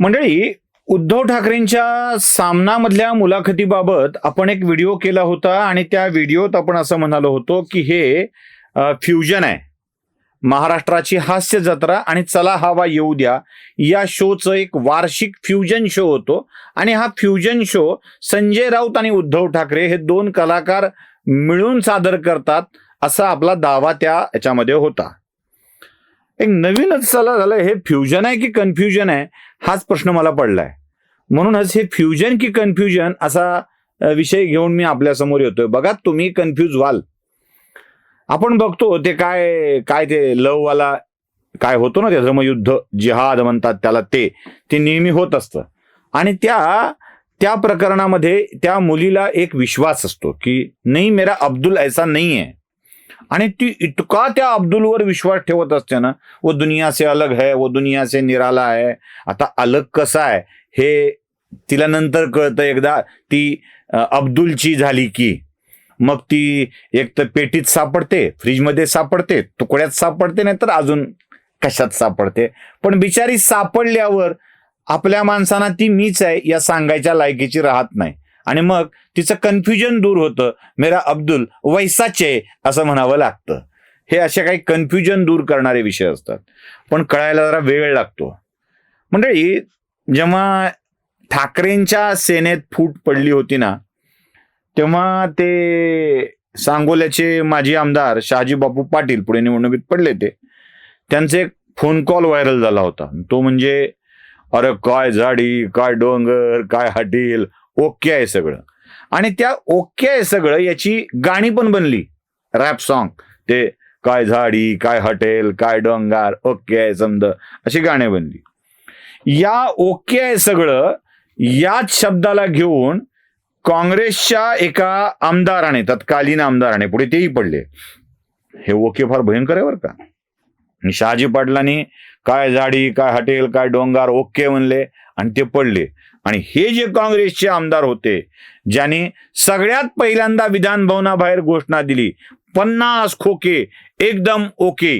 मंडळी उद्धव ठाकरेंच्या सामनामधल्या मुलाखतीबाबत आपण एक व्हिडिओ केला होता आणि त्या व्हिडिओत आपण असं म्हणालो होतो की हे फ्युजन आहे. महाराष्ट्राची हास्य जत्रा आणि चला हवा येऊ द्या या शोचं एक वार्षिक फ्युजन शो होतो. आणि हा फ्युजन शो संजय राऊत आणि उद्धव ठाकरे हे दोन कलाकार मिळून सादर करतात असा आपला दावा त्या याच्यामध्ये होता. एक नवीनच चला झालं हे फ्युजन आहे की कन्फ्युजन आहे? हाच प्रश्न मला पडलाय. म्हणूनच हे फ्युजन की कन्फ्युजन असा विषय घेऊन मी आपल्यासमोर येतोय. बघा तुम्ही कन्फ्युज व्हाल. आपण बघतो ते काय काय ते लव वाला काय होतो ना ते धर्मयुद्ध जिहाद म्हणतात त्याला ते. ते नेहमी होत असतं. आणि त्या त्या प्रकरणामध्ये त्या मुलीला एक विश्वास असतो की नाही मेरा अब्दुल ऐसा नाही आहे आणि ती इतका त्या अब्दुलवर विश्वास ठेवत असते ना वो दुनिया से अलग है वो दुनिया से निराला आहे आता अलग कसा आहे हे तिला नंतर कळतं एकदा ती अब्दुलची झाली की मग ती एक तर पेटीत सापडते फ्रीजमध्ये सापडते तुकड्यात सापडते नाही तर अजून कशात सापडते? पण बिचारी सापडल्यावर आपल्या माणसांना ती मीच आहे या सांगायच्या लायकीची राहत नाही. आणि मग तिचं कन्फ्युजन दूर होतं. मेरा अब्दुल वैसाचे असं म्हणावं लागतं. हे असे काही कन्फ्युजन दूर करणारे विषय असतात. पण कळायला जरा वेळ लागतो. मंडळी जेव्हा ठाकरेंच्या सेनेत फूट पडली होती ना तेव्हा ते सांगोल्याचे माजी आमदार शहाजी बापू पाटील पुढे निवडणुकीत पडले ते. त्यांचे एक फोन कॉल व्हायरल झाला होता. तो म्हणजे अरे काय झाडी काय डोंगर काय हटील ओके आहे सगळं. आणि त्या ओके आहे सगळं याची गाणी पण बनली. रॅप सॉन्ग ते काय झाडी काय हॉटेल काय डोंगर ओके आहे समज अशी गाणी बनली. या ओके आहे सगळं याच शब्दाला घेऊन काँग्रेसच्या एका आमदाराने तत्कालीन आमदाराने पुढे तेही पडले. हे ओके फार भयंकर आहे बरं का? शहाजी पाटलांनी काय झाडी काय हॉटेल काय डोंगर ओके म्हणले आणि ते पडले. आणि हे जे काँग्रेसचे आमदार होते ज्याने सगळ्यात पहिल्यांदा विधानभवनाबाहेर घोषणा दिली पन्नास खोके एकदम ओके.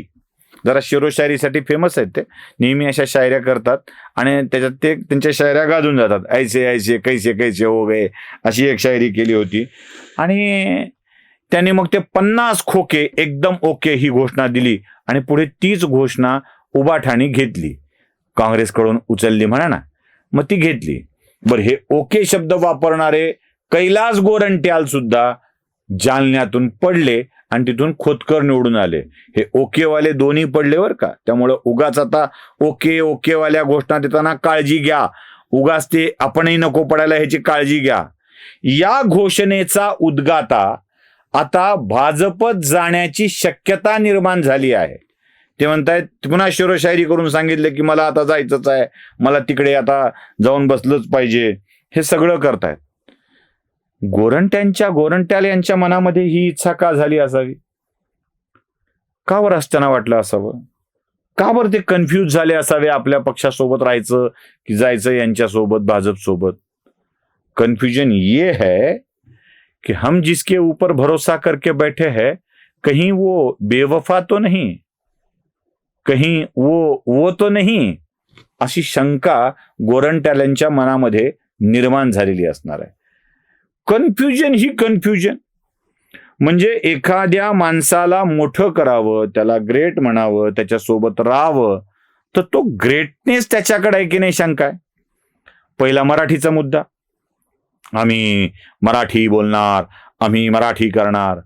जरा शिरोशायरीसाठी फेमस आहेत ते. नेहमी अशा शायऱ्या करतात आणि त्याच्यात ते त्यांच्या शायऱ्या गाजून जातात. ऐसे ऐसे कैसे कैसे हो गए अशी एक शायरी केली होती. आणि त्यांनी मग ते पन्नास खोके एकदम ओके ही घोषणा दिली आणि पुढे तीच घोषणा उबाठाणी घेतली. काँग्रेसकडून उचलली म्हणा ना मग ती घेतली. बरं हे ओके शब्द वापरणारे कैलास गोरंट्याल सुद्धा जालन्यातून पडले आणि तिथून खोतकर निवडून आले. हे ओकेवाले दोन्ही पडले बरं का? त्यामुळं उगाच आता ओके ओकेवाल्या घोषणा देताना काळजी घ्या. उगाच ते आपणही नको पडायला ह्याची काळजी घ्या. या घोषणेचा उद्गाता आता भाजपत जाण्याची शक्यता निर्माण झाली आहे. ते म्हणतायत पुन्हा शिरोशायरी करून सांगितले की मला आता जायचंच आहे. मला तिकडे आता जाऊन बसलंच पाहिजे. हे सगळं करतायत. गोरंट्यांच्या गोरंट्याल यांच्या मनामध्ये ही इच्छा का झाली असावी? का बरं असताना वाटलं असावं? का बरं ते कन्फ्यूज झाले असावे आपल्या पक्षासोबत राहायचं की जायचं यांच्यासोबत भाजप सोबत कन्फ्युजन ये है कि हम जिसके ऊपर भरोसा करके बैठे हैं कहीं वो बेवफा तो नहीं? कहीं वो वो तो नाही अशी शंका गोरंट्याल्यांच्या मनामध्ये निर्माण झालेली असणार आहे. कन्फ्युजन ही कन्फ्युजन म्हणजे एखाद्या माणसाला मोठं करावं त्याला ग्रेट म्हणावं त्याच्यासोबत राहावं तर तो ग्रेटनेस त्याच्याकडे आहे की नाही शंका आहे? पहिला मराठीचा मुद्दा. आम्ही मराठी बोलणार आम्ही मराठी करणार.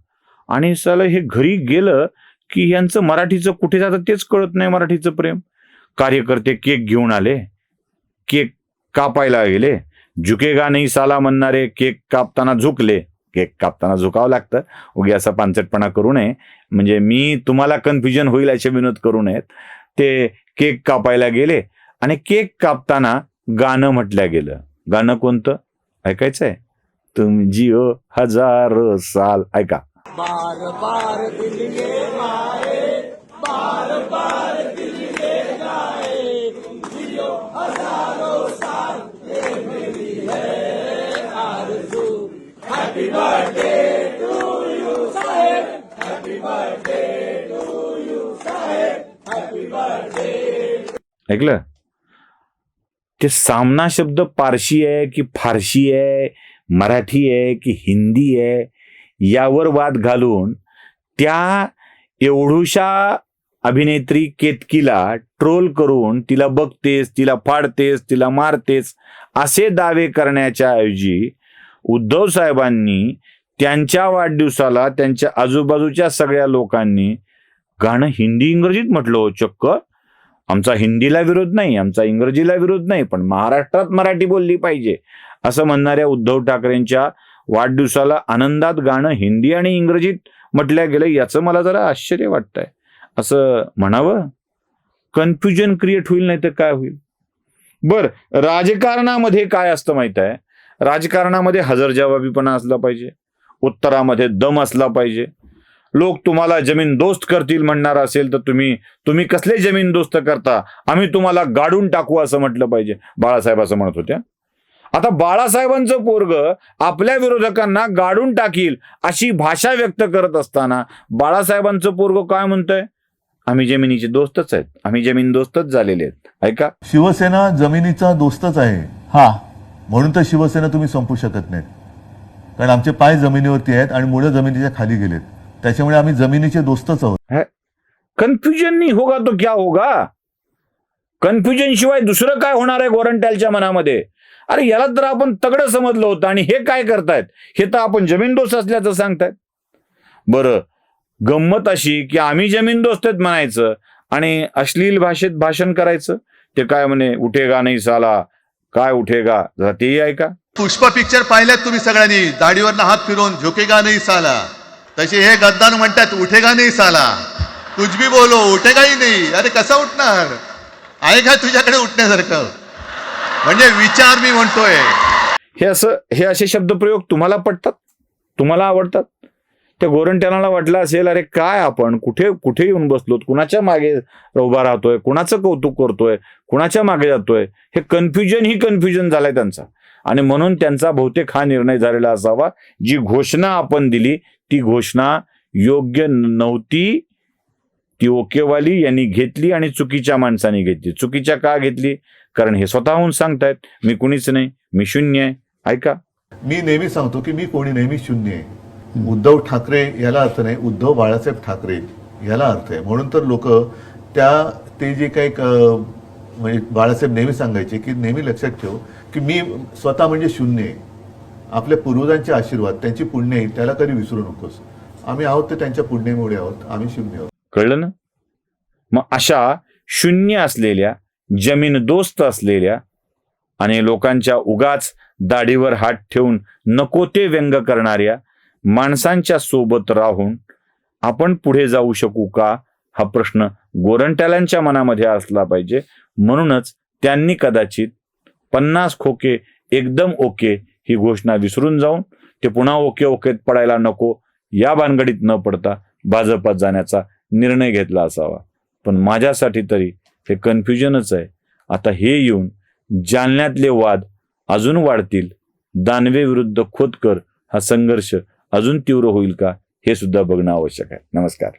आणि साला हे घरी गेलं की यांचं मराठीचं कुठे जातं तेच कळत नाही मराठीचं प्रेम. कार्यकर्ते केक घेऊन आले केक कापायला गेले. झुकेगा नाही साला म्हणणारे केक कापताना झुकले. केक कापताना झुकावं लागतं. उगी असा पानसटपणा करू नये. म्हणजे मी तुम्हाला कन्फ्युजन होईल असे विनोद करू नयेत. ते केक कापायला गेले आणि केक कापताना गाणं म्हटलं गेलं. गाणं कोणतं? ऐकायचं आहे तुम जिओ हजार साल. ऐका. बार बार दिल ये माए बार बार दिल ये गाए। जियो हजारों साल ये मेरी है आरज़ू। हैप्पी बर्थडे टू यू साहेब। हैप्पी बर्थडे टू यू साहेब। हैप्पी बर्थडे ऐकलं? ते सामना शब्द पारशी आहे की फारशी आहे मराठी आहे की हिंदी आहे यावर वाद घालून त्या एवढूशा अभिनेत्री केतकीला ट्रोल करून तिला बघतेस तिला फाडतेस तिला मारतेस असे दावे करण्याच्या ऐवजी उद्धव साहेबांनी त्यांच्या वाढदिवसाला त्यांच्या आजूबाजूच्या सगळ्या लोकांनी गाणं हिंदी इंग्रजीत म्हटलं हो चक्क. आमचा हिंदीला विरोध नाही आमचा इंग्रजीला विरोध नाही पण महाराष्ट्रात मराठी बोलली पाहिजे असं म्हणणाऱ्या उद्धव ठाकरेंच्या वाढदिवसाला आनंदात गाणं हिंदी आणि इंग्रजीत म्हटल्या गेलं याचं मला जरा आश्चर्य वाटतंय. असं म्हणावं? कन्फ्युजन क्रिएट होईल नाही तर काय होईल? बर राजकारणामध्ये काय असतं माहीत आहे राजकारणामध्ये हजरजबाबीपणा असला पाहिजे. उत्तरामध्ये दम असला पाहिजे. लोक तुम्हाला जमीन दोस्त करतील म्हणणार असेल तर तुम्ही तुम्ही कसले जमीन दोस्त करता? आम्ही तुम्हाला गाडून टाकू असं म्हटलं पाहिजे. बाळासाहेब असं म्हणत होत्या. आता बाळासाहेबांचं पोरग आपल्या विरोधकांना गाडून टाकील अशी भाषा व्यक्त करत असताना बाळासाहेबांचं पोरग काय म्हणतंय? आम्ही जमिनीचे दोस्तच आहेत. आम्ही जमीन दोस्तच झालेले आहेत. ऐका. शिवसेना जमिनीचा दोस्तच आहे. हा. म्हणून तर शिवसेना तुम्ही संपू शकत नाहीत. कारण आमचे पाय जमिनीवरती आहेत आणि मुलं जमिनीच्या खाली गेलेत. त्याच्यामुळे आम्ही जमिनीचे दोस्तच आहोत. कन्फ्युजन नाही होगा तो क्या होगा? कन्फ्युजन शिवाय दुसरं काय होणार आहे गोरंट्यालच्या मनामध्ये? अरे याला तर आपण तगडं समजलं होतं आणि हे काय करतायत? हे तर आपण जमीन दोस्त असल्याचं सांगतायत. बरं गंमत अशी की आम्ही जमीन दोस्त आहेत म्हणायचं आणि अश्लील भाषेत भाषण करायचं. ते काय म्हणे उठेगा नाही साला. काय उठेगा? जरा तेही ऐका. पुष्पा पिक्चर पाहिल्यात तुम्ही सगळ्यांनी. दाढीवरनं हात फिरवून झोकेगा नाही साला. तसे हे गद्दार म्हणतात उठेगा नाही साला. कुछ भी बोलो उठेगाही नाही. अरे कसा उठणार? आहे का तुझ्याकडे उठण्यासारखं? म्हणजे विचार मी म्हणतोय. हे असं हे असे शब्दप्रयोग तुम्हाला पटतात? तुम्हाला आवडतात? त्या गोरंट्यानाला वाटलं असेल अरे काय आपण? कुठे कुठे येऊन बसलो कुणाच्या मागे उभा राहतोय? कुणाचं कौतुक करतोय? कुणाच्या मागे जातोय? हे कन्फ्युजन ही कन्फ्युजन झालंय त्यांचा. आणि म्हणून त्यांचा बहुतेक हा निर्णय झालेला असावा. जी घोषणा आपण दिली ती घोषणा योग्य नव्हती ती ओकेवाली यांनी घेतली आणि चुकीच्या माणसाने घेतली. चुकीच्या का घेतली? कारण हे स्वतःहून सांगतायत मी कुणीच नाही मी शून्य आहे. ऐका. मी नेहमी सांगतो की मी कोणी नेहमी शून्य आहे. उद्धव ठाकरे याला अर्थ नाही. उद्धव बाळासाहेब ठाकरे याला अर्थ आहे. म्हणून तर लोक त्या ते जे काही म्हणजे बाळासाहेब नेहमी सांगायचे की नेहमी लक्षात ठेव की मी स्वतः म्हणजे शून्य आहे. आपल्या पूर्वजांचे आशीर्वाद त्यांची पुण्य आहे त्याला कधी विसरू नकोस. आम्ही आहोत ते त्यांच्या पुण्यामुळे आहोत. आम्ही शून्य आहोत. कळलं ना? मग अशा शून्य असलेल्या जमीन दोस्त असलेल्या आणि लोकांच्या उगाच दाढीवर हात ठेवून नको ते व्यंग करणाऱ्या माणसांच्या सोबत राहून आपण पुढे जाऊ शकू का? हा प्रश्न गोरंट्यालांच्या मनामध्ये असला पाहिजे. म्हणूनच त्यांनी कदाचित पन्नास खोके एकदम ओके ही घोषणा विसरून जाऊन ते पुन्हा ओके ओकेत पडायला नको या भानगडीत न पडता भाजपात जाण्याचा निर्णय घेतला असावा. पण माझ्यासाठी तरी हे कन्फ्युजनच आहे. आता हे येऊन जालन्यातले वाद अजून वाढतील. दानवे विरुद्ध खोतकर हा संघर्ष अजून तीव्र होईल का हे सुद्धा बघणं आवश्यक आहे. नमस्कार.